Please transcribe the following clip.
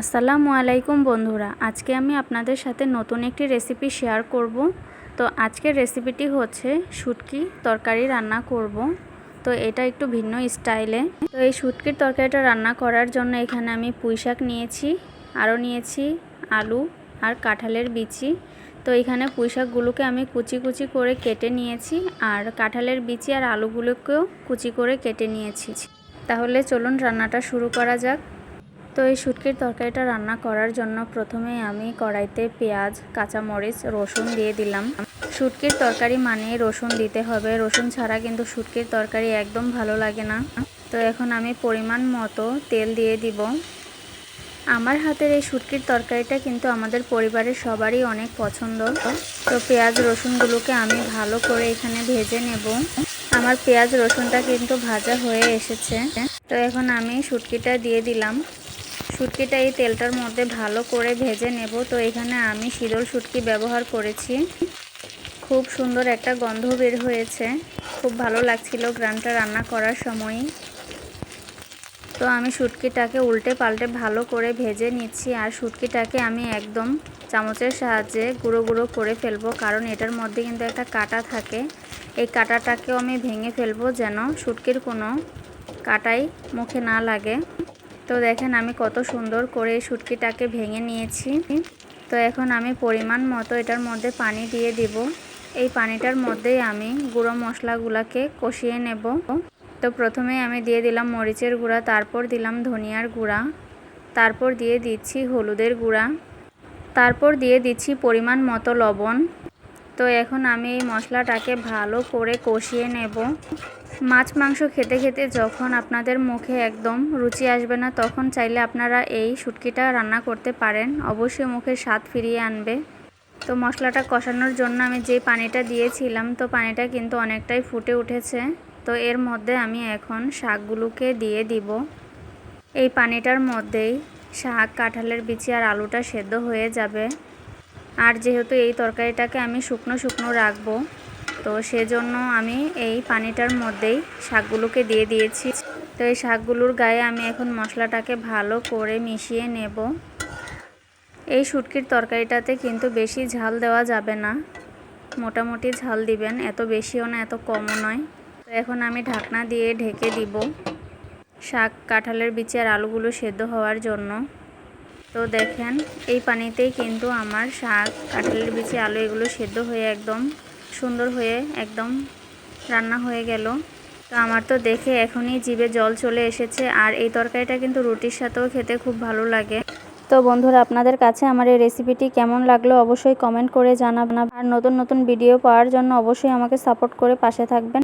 আসসালামু আলাইকুম বন্ধুরা, আজকে আমি আপনাদের সাথে নতুন একটি রেসিপি শেয়ার করব। তো আজকের রেসিপিটি হচ্ছে শুটকি তরকারি রান্না করব। তো এটা একটু ভিন্ন স্টাইলে। তো এই শুটকির তরকারিটা রান্না করার জন্য এখানে আমি পুঁই শাক নিয়েছি, আরও নিয়েছি আলু আর কাঁঠালের বিচি। তো এখানে পুঁই শাকগুলোকে আমি কুচি কুচি করে কেটে নিয়েছি আর কাঁঠালের বিচি আর আলুগুলোকেও কুচি করে কেটে নিয়েছি। তাহলে চলুন রান্নাটা শুরু করা যাক। তো এই শুটকির তরকারিটা রান্না করার জন্য প্রথমে আমি কড়াইতে পেঁয়াজ, কাঁচামরিচ, রসুন দিয়ে দিলাম। শুটকির তরকারি মানে রসুন দিতে হবে। রসুন ছাড়া কিন্তু শুটকির তরকারি একদম ভালো লাগে না। তো এখন আমি পরিমাণ মতো তেল দিয়ে দিব। আমার হাতের এই শুটকির তরকারিটা কিন্তু আমাদের পরিবারের সবারই অনেক পছন্দ। তো পেঁয়াজ, রসুনগুলোকে আমি ভালো করে এখানে ভেজে নেব। আমার পেঁয়াজ, রসুনটা কিন্তু ভাজা হয়ে এসেছে। তো এখন আমি শুটকিটা দিয়ে দিলাম। শুটকিটা এই তেলটার মধ্যে ভালো করে ভেজে নেব। তো এখানে আমি শীতল শুটকি ব্যবহার করেছি। খুব সুন্দর একটা গন্ধ বের হয়েছে। খুব ভালো লাগছিল গ্রানটা রান্না করার সময়। তো আমি শুটকিটাকে উল্টে পাল্টে ভালো করে ভেজে নিচ্ছি আর শুটকিটাকে আমি একদম চামচের সাহায্যে গুঁড়ো গুঁড়ো করে ফেলব, কারণ এটার মধ্যে কিন্তু একটা কাটা থাকে। এই কাটাটাকেও আমি ভেঙে ফেলব যেন শুটকির কোনো কাটাই মুখে না লাগে। তো দেখেন আমি কত সুন্দর করে এই শুটকিটাকে ভেঙে নিয়েছি। তো এখন আমি পরিমাণ মতো এটার মধ্যে পানি দিয়ে দিব। এই পানিটার মধ্যেই আমি গুঁড়ো মশলাগুলোকে কষিয়ে নেব। তো প্রথমে আমি দিয়ে দিলাম মরিচের গুঁড়া, তারপর দিলাম ধনিয়ার গুঁড়া, তারপর দিয়ে দিচ্ছি হলুদের গুঁড়া, তারপর দিয়ে দিচ্ছি পরিমাণ মতো লবণ। তো এখন আমি এই মশলাটাকে ভালো করে কষিয়ে নেব। মাছ মাংস খেতে খেতে যখন আপনাদের মুখে একদম রুচি আসবে না, তখন চাইলে আপনারা এই শুটকিটা রান্না করতে পারেন। অবশ্যই মুখের স্বাদ ফিরিয়ে আনবে। তো মশলাটা কষানোর জন্য আমি যে পানিটা দিয়েছিলাম, তো পানিটা কিন্তু অনেকটাই ফুটে উঠেছে। তো এর মধ্যে আমি এখন শাকগুলোকে দিয়ে দিব। এই পানিটার মধ্যেই শাক, কাঁঠালের বিচি আর আলুটা সেদ্ধ হয়ে যাবে। আর যেহেতু এই তরকারিটাকে আমি শুকনো শুকনো রাখব, তো সেজন্য আমি এই পানিটার মধ্যেই শাকগুলোকে দিয়ে দিয়েছি। তো এই শাকগুলোর গায়ে আমি এখন মশলাটাকে ভালো করে মিশিয়ে নেব। এই শুটকির তরকারিটাতে কিন্তু বেশি ঝাল দেওয়া যাবে না। মোটামুটি ঝাল দিবেন, এত বেশিও না, এত কমও নয়। তো এখন আমি ঢাকনা দিয়ে ঢেকে দিব। শাক কাঁঠালের বিচি আর আলুগুলো সেদ্ধ হওয়ার জন্য। তো দেখেন, এই পানিতেই কিন্তু আমার শাক, কাঁঠালের বিচি, আলু এগুলো সেদ্ধ হয়ে একদম সুন্দর হয়ে একদম রান্না হয়ে গেল। তো আমার তো দেখে এখনই জিভে জল চলে এসেছে, আর এই তরকারিটা কিন্তু রুটির সাথেও খেতে খুব ভালো লাগে। তো বন্ধুরা, আপনাদের কাছে আমার এই রেসিপিটি কেমন লাগল অবশ্যই কমেন্ট করে জানাবেন। আর নতুন নতুন ভিডিও পাওয়ার জন্য অবশ্যই আমাকে সাপোর্ট করে পাশে থাকবেন।